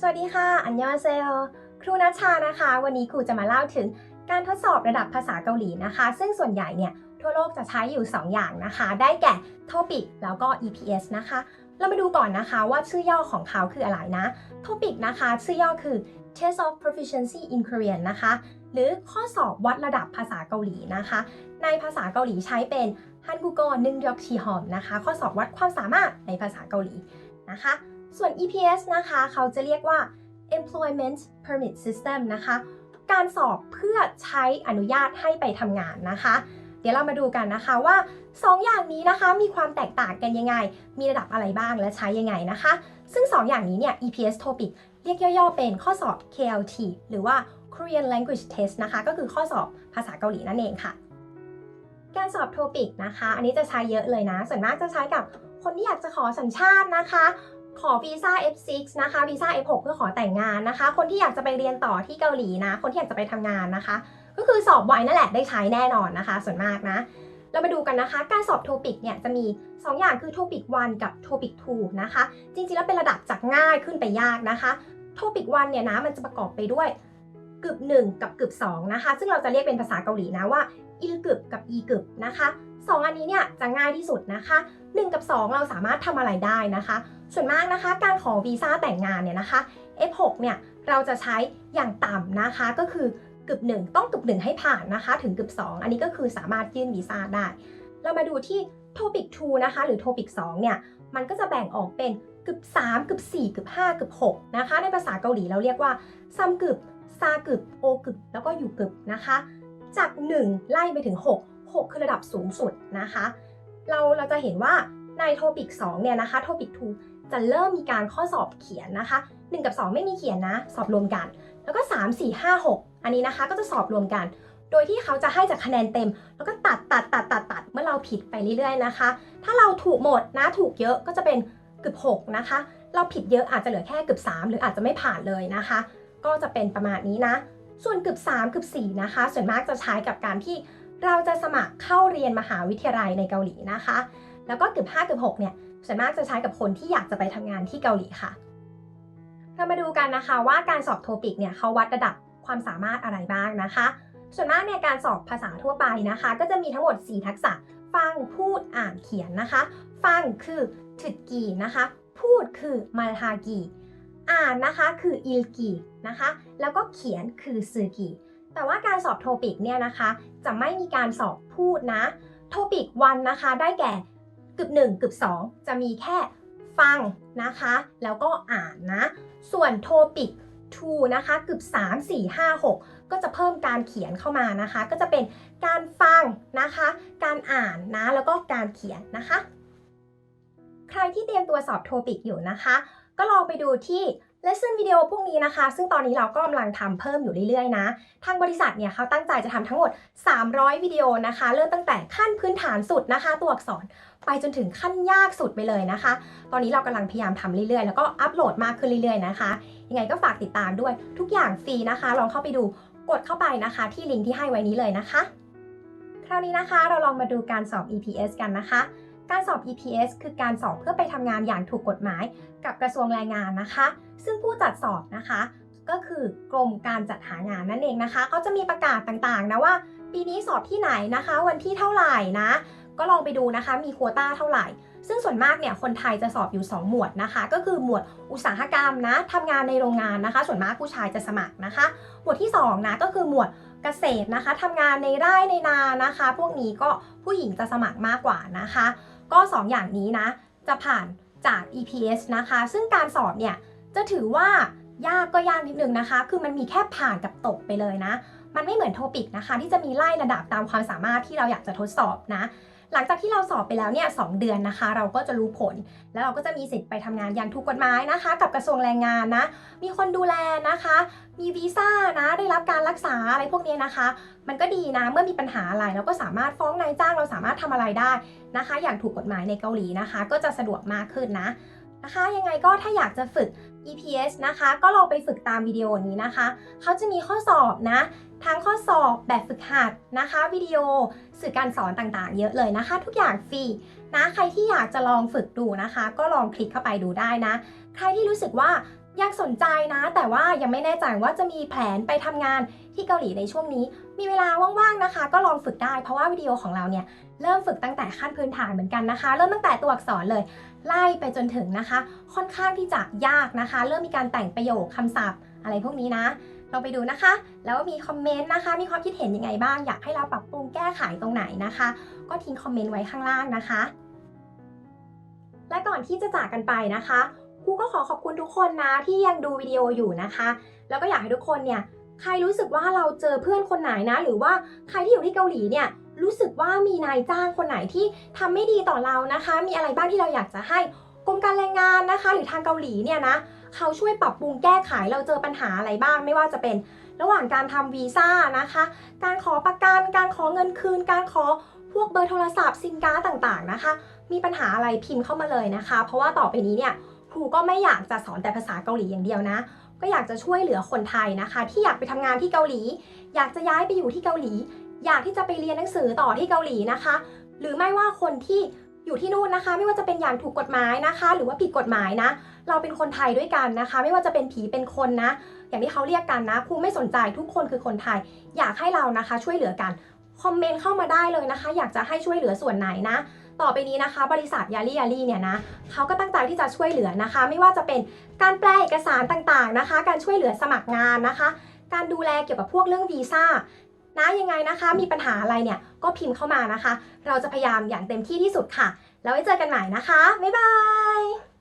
สวัสดีค่ะ อันยองเซโอครูนัชชานะคะ วันนี้ครูจะมาเล่าถึงการทดสอบระดับภาษาเกาหลีนะคะ ซึ่งส่วนใหญ่เนี่ยทั่วโลกจะใช้อยู่ 2 อย่างนะคะ ได้แก่ TOPIK แล้วก็ EPS นะคะ เรามาดูก่อนนะคะว่าชื่อย่อของเขาคืออะไรนะ TOPIK นะคะ ชื่อย่อคือ Test of Proficiency in Korean นะคะ หรือข้อสอบวัดระดับภาษาเกาหลีนะคะ ในภาษาเกาหลีใช้เป็นฮันกูโกนึงยอกชีฮอมนะคะ ข้อสอบวัดความสามารถในภาษาเกาหลีนะคะ ส่วน EPS นะคะเขาจะเรียกว่า Employment Permit System นะคะ การสอบเพื่อใช้อนุญาตให้ไปทำงานนะคะ เดี๋ยวเรามาดูกันนะคะว่า 2อย่างนี้นะคะมีความแตกต่างกันยังไง มีระดับอะไรบ้างและใช้ยังไงนะคะ ซึ่ง 2อย่างนี้เนี่ย EPS TOPIK เรียกย่อๆเป็นข้อสอบ KLT หรือว่า Korean Language Test นะคะ ก็คือข้อสอบภาษาเกาหลีนั่นเองค่ะ การสอบ TOPIK นะคะ อันนี้จะใช้เยอะเลยนะ ส่วนมากจะใช้กับคนที่อยากจะขอสัญชาตินะคะ ขอวีซ่า F6 นะคะวีซ่า F6 เพื่อขอแต่งงานนะคะ คนที่อยากจะไปเรียนต่อที่เกาหลีนะ คนที่อยากจะไปทำงานนะคะ ก็คือสอบไว้นั่นแหละได้ใช้แน่นอนนะคะ ส่วนมากนะ เรามาดูกันนะคะ การสอบโทปิกเนี่ยจะมี 2 อย่างคือโทปิก1กับโทปิก2นะคะ จริงๆแล้วเป็นระดับจากง่ายขึ้นไปยากนะคะโทปิก1เนี่ยนะมันจะประกอบไปด้วยกึบ1 กับกึบ2นะคะ ซึ่งเราจะเรียกเป็นภาษาเกาหลีนะว่าอิลกึบกับอีกึบนะคะสองอันนี้เนี่ยจะง่ายที่สุดนะคะ 1 กับ 2 เราสามารถทำอะไรได้นะคะ ส่วนมากนะคะ การขอวีซ่าแต่งงานเนี่ยนะคะ F6 เนี่ยเราจะใช้อย่างต่ำนะคะก็คือกึบ1ต้องกึบ1ให้ผ่านนะคะ ถึงกึบ2อันนี้ก็คือสามารถยื่นวีซ่าได้ เรามาดูที่ Topic 2 นะคะ หรือ Topic 2 เนี่ย มันก็จะแบ่งออกเป็นกึบ3กึบ4กึบ5กึบ6นะคะ ในภาษาเกาหลีเราเรียกว่าซัมกึบซากึบโอกึบแล้วก็อยู่กึบนะคะ จาก 1 ไล่ไปถึง 6 6 คือระดับสูงสุดนะคะ เราเราจะเห็นว่าใน Topic 2เนี่ยนะคะ Topic 2 จะเริ่มมีการข้อสอบเขียนนะคะ 1 กับ 2 ไม่มีเขียนนะ สอบรวมกัน แล้วก็ 3 4 5 6 อันนี้นะคะก็จะสอบรวมกัน โดยที่เขาจะให้จากคะแนนเต็ม แล้วก็ตัดตัดตัดตัดตัดเมื่อเราผิดไปเรื่อยๆนะคะ ถ้าเราถูกหมดนะถูกเยอะก็จะเป็นเกือบ6นะคะ เราผิดเยอะอาจจะเหลือแค่เกือบ3 หรืออาจจะไม่ผ่านเลยนะคะ ก็จะเป็นประมาณนี้นะ ส่วนเกือบ3เกือบ4นะคะ ส่วนมากจะใช้กับการที่เราจะสมัครเข้าเรียนมหาวิทยาลัยในเกาหลีนะคะ แล้วก็เกือบ5เกือบ6เนี่ย ส่วนมากจะใช้กับคนที่อยากจะไปทำงานที่เกาหลีค่ะ เรามาดูกันนะคะว่าการสอบโทปิกเนี่ยเขาวัดระดับความสามารถอะไรบ้างนะคะ ส่วนมากเนี่ยการสอบภาษาทั่วไปนะคะ ก็จะมีทั้งหมด 4 ทักษะ ฟังพูดอ่านเขียนนะคะ ฟังคือถึดกีนะคะ พูดคือมาทากีอ่านนะคะคืออิลกีนะคะ แล้วก็เขียนคือซือกีแต่ว่าการสอบโทปิกเนี่ยนะคะ จะไม่มีการสอบพูดนะ โทปิกวันนะคะ ได้แก่ กึบ1กึบ2 จะมีแค่ฟังนะคะ แล้วก็อ่านนะ ส่วนโทปิก 2 นะคะกึบ3 4 5 6 ก็จะเพิ่มการเขียนเข้ามานะคะ ก็จะเป็นการฟังนะคะ การอ่านนะ แล้วก็การเขียนนะคะ ใครที่เตรียมตัวสอบโทปิกอยู่นะคะ ก็ลองไปดูที่ lesson วิดีโอพวกนี้นะคะ ซึ่งตอนนี้เราก็กำลังทำเพิ่มอยู่เรื่อยๆนะ ทางบริษัทเนี่ยเขาตั้งใจจะทำทั้งหมด 300 วิดีโอนะคะ เริ่มตั้งแต่ขั้นพื้นฐานสุดนะคะ ตัวอักษรไปจนถึงขั้นยากสุดไปเลยนะคะ ตอนนี้เรากำลังพยายามทำเรื่อยๆ แล้วก็อัปโหลดมากขึ้นเรื่อยๆนะคะ ยังไงก็ฝากติดตามด้วย ทุกอย่างฟรีนะคะ ลองเข้าไปดู กดเข้าไปนะคะ ที่ลิงก์ที่ให้ไว้นี้เลยนะคะ คราวนี้นะคะเราลองมาดูการสอบ EPS กันนะคะ การสอบ EPS คือการสอบเพื่อไปทำงานอย่างถูกกฎหมาย กับกระทรวงแรงงานนะคะ ซึ่งผู้จัดสอบนะคะ ก็คือกรมการจัดหางานนั่นเองนะคะเขาจะมีประกาศต่างๆนะว่า ปีนี้สอบที่ไหนนะคะ วันที่เท่าไหร่นะ ก็ลองไปดูนะคะ มีโควต้าเท่าไหร่ ซึ่งส่วนมากเนี่ยคนไทยจะสอบอยู่ 2 หมวดนะคะ ก็คือหมวดอุตสาหกรรมนะทำงานในโรงงานนะคะ ส่วนมากผู้ชายจะสมัครนะคะ หมวดที่2นะก็คือหมวดเกษตรนะคะทำงานในไร่ในนานะคะ พวกนี้ก็ผู้หญิงจะสมัครมากกว่านะคะ ก็ 2 อย่างนี้นะ จะผ่านจาก EPS นะคะ ซึ่งการสอบเนี่ยจะถือว่ายากก็ยากนิดนึงนะคะ คือมันมีแค่ผ่านกับตกไปเลยนะ มันไม่เหมือนโทปิกนะคะ ที่จะมีไล่ระดับตามความสามารถที่เราอยากจะทดสอบนะ หลังจากที่เราสอบไปแล้วเนี่ยสเดือนนะคะ เราก็จะรู้ผล แล้วเราก็จะมีสิทธิ์ไปทำงานอย่างถูกกฎหมายนะคะ กับกระทรวงแรงงานนะ มีคนดูแลนะคะ มีวีซ่านะได้รับการรักษาอะไรพวกนี้นะคะ มันก็ดีนะเมื่อมีปัญหาอะไรเราก็สามารถฟ้องนายจ้างเราสามารถทำอะไรได้นะคะ อย่างถูกกฎหมายในเกาหลีนะคะ ก็จะสะดวกมากขึ้นนะ นะคะ ยังไงก็ถ้าอยากจะฝึก EPS นะคะ ก็ลองไปฝึกตามวิดีโอนี้นะคะ เขาจะมีข้อสอบนะ ทั้งข้อสอบแบบฝึกหัดนะคะ วิดีโอสื่อการสอนต่างๆ เยอะเลยนะคะ ทุกอย่างฟรีนะ ใครที่อยากจะลองฝึกดูนะคะ ก็ลองคลิกเข้าไปดูได้นะ ใครที่รู้สึกว่ายังสนใจนะ แต่ว่ายังไม่แน่ใจว่าจะมีแผนไปทำงานที่เกาหลีในช่วงนี้ มีเวลาว่างๆนะคะ ก็ลองฝึกได้เพราะว่าวิดีโอของเราเนี่ยเริ่มฝึกตั้งแต่ขั้นพื้นฐานเหมือนกันนะคะ เริ่มตั้งแต่ตัวอักษรเลย ไล่ไปจนถึงนะคะ ค่อนข้างที่จะยากนะคะ เริ่มมีการแต่งประโยคคำศัพท์ อะไรพวกนี้นะลองไปดูนะคะ แล้วมีคอมเมนต์นะคะ มีความคิดเห็นยังไงบ้าง อยากให้เราปรับปรุงแก้ไขตรงไหนนะคะ ก็ทิ้งคอมเมนต์ไว้ข้างล่างนะคะ และก่อนที่จะจากกันไปนะคะครูก็ขอขอบคุณทุกคนนะที่ยังดูวิดีโออยู่นะคะ แล้วก็อยากให้ทุกคนเนี่ยใครรู้สึกว่าเราเจอเพื่อนคนไหนนะ หรือว่าใครที่อยู่ที่เกาหลีเนี่ย รู้สึกว่ามีนายจ้างคนไหนที่ทำไม่ดีต่อเรานะคะ มีอะไรบ้างที่เราอยากจะให้กรมการแรงงานนะคะ หรือทางเกาหลีเนี่ยนะเขาช่วยปรับปรุงแก้ไขเราเจอปัญหาอะไรบ้าง ไม่ว่าจะเป็นระหว่างการทำวีซ่านะคะ การขอประกันการขอเงินคืน การขอพวกเบอร์โทรศัพท์ซิมการ์ดต่างๆนะคะ มีปัญหาอะไรพิมพ์เข้ามาเลยนะคะ เพราะว่าต่อไปนี้เนี่ยครูก็ไม่อยากจะสอนแต่ภาษาเกาหลีอย่างเดียวนะ ก็อยากจะช่วยเหลือคนไทยนะคะ ที่อยากไปทำงานที่เกาหลี อยากจะย้ายไปอยู่ที่เกาหลี อยากที่จะไปเรียนหนังสือต่อที่เกาหลีนะคะ หรือไม่ว่าคนที่อยู่ที่นู่นนะคะ ไม่ว่าจะเป็นอย่างถูกกฎหมายนะคะ หรือว่าผิดกฎหมายนะ เราเป็นคนไทยด้วยกันนะคะ ไม่ว่าจะเป็นผีเป็นคนนะ อย่างที่เขาเรียกกันนะครูไม่สนใจทุกคนคือคนไทย อยากให้เรานะคะ ช่วยเหลือกันคอมเมนต์เข้ามาได้เลยนะคะ อยากจะให้ช่วยเหลือส่วนไหนนะ ต่อไปนี้นะคะ บริษัทยาลี่ยาลี่เนี่ยนะเขาก็ตั้งใจที่จะช่วยเหลือนะคะ ไม่ว่าจะเป็นการแปลเอกสารต่างๆนะคะ การช่วยเหลือสมัครงานนะคะ การดูแลเกี่ยวกับพวกเรื่องวีซ่า นะยังไงนะคะ มีปัญหาอะไรเนี่ยก็พิมพ์เข้ามานะคะ เราจะพยายามอย่างเต็มที่ที่สุดค่ะ แล้วไว้เจอกันใหม่นะคะ บ๊ายบาย